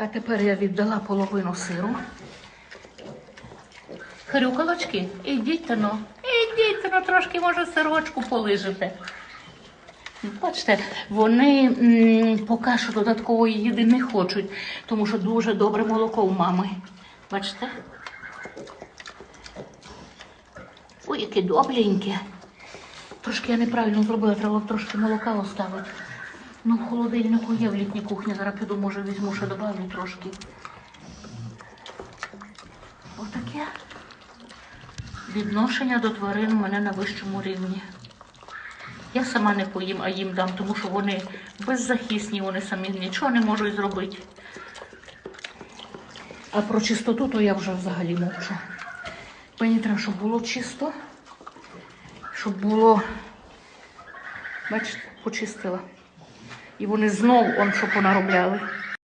А тепер я віддала половину сиру. Хрюкалочки, ідіть но, ідіть но, трошки, може, сирочку полижете. Бачите, вони м, поки що додаткової їди не хочуть, тому що дуже добре молоко у мами. Бачите? Ой, яке добреньке. Трошки я неправильно зробила, треба трошки молока оставити. Ну, в холодильнику є в літній кухні, зараз піду, може, візьму, ще добавлю трошки. Отаке відношення до тварин у мене на вищому рівні. Я сама не поїм, а їм дам, тому що вони беззахисні, вони самі нічого не можуть зробити. А про чистоту то я вже взагалі мовчу. Мені треба, щоб було чисто, щоб було, бачите, почистила. І вони знову он що понаробляли.